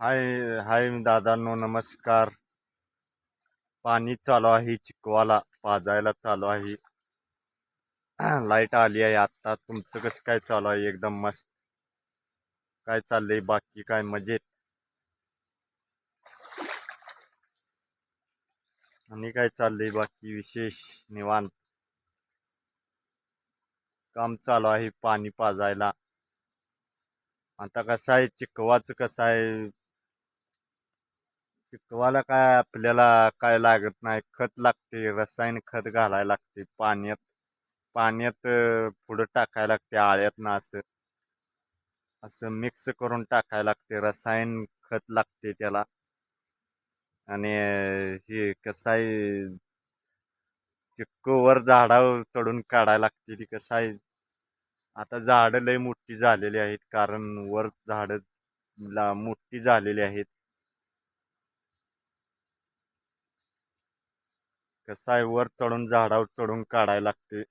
हाय हाय दादांनो नमस्कार. पाणी चालू आहे चिकवाला पाजायला चालू आहे. लाइट आली आहे आत्ता. तुमचं कसं काय चालू आहे? एकदम मस्त. काय चाललंय? बाकी काय? मजेत? आणि काय चाललंय? बाकी विशेष निवांत. काम चालू आहे पाणी पाजायला. आता कसं आहे? चिकवाचं कसं आहे? चिकवाला काय आपल्याला काय लागत नाही? खत लागते रसायन खत घालायला लागते पाण्यात पाण्यात पुढं टाकायला लागते आळ्यातनं असं. असं मिक्स करून टाकायला लागते रसायन खत लागते त्याला. आणि हे कसं आहे चिक्कूवर झाडावर चढून काढायला लागते ती कसं आहे. आता झाडं लय मोठी झालेली आहेत कारण वर झाडं ला मोठी झालेली आहेत. कसं आहे? वर चढून झाडावर चढून काढायला लागते.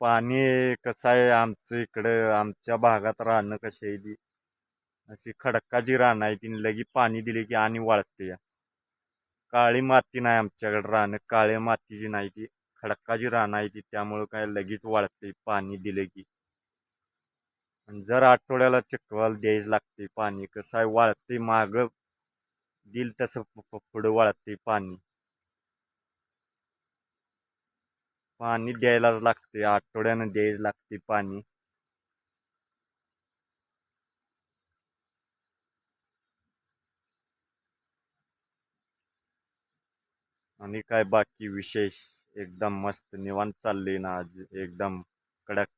पाणी कसं आहे? आमचं इकडं आमच्या भागात राहणं कशी आहे ती? अशी खडकाची रानं आहे ती लगी पाणी दिले की आणि वाळते. या काळी माती नाही आमच्याकडे राहणं. काळ्या मातीची नाही ती खडकाची रानं आहे ती त्यामुळं काय लगेच वाळते पाणी दिले की. जर आठवड्याला चिखल द्यायच लागते पाणी कसं आहे? वाळते मागं दिल तसं पुढं वाळते पाणी. पाणी द्यायलाच लागते आठवड्यानं द्यायच लागते पाणी. आणि काय बाकी विशेष? एकदम मस्त निवांत चालले ना आज. एकदम कडक